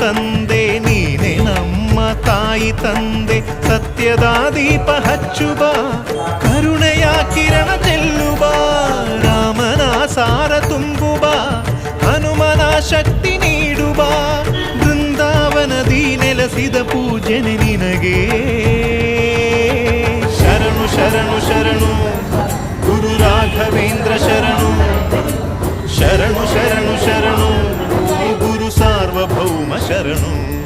ತಂದೆ, ನೀನೆ ನಮ್ಮ ತಾಯಿ ತಂದೆ. ಸತ್ಯದ ದೀಪ ಹಚ್ಚುವ, ಕರುಣೆಯ ಕಿರಣ ಚೆಲ್ಲುವ, ರಾಮನ ಸಾರ ತುಂಬುವ, ಹನುಮನ ಶಕ್ತಿ ನೀಡುವ ಬೃಂದಾವನದಿ ನೆಲೆಸಿದ ಪೂಜನೆ ನಿನಗೆ. ಶರಣು ಶರಣು ಶರಣು, ಗುರು ರಾಘವೇಂದ್ರ ಶರಣು. ಶರಣು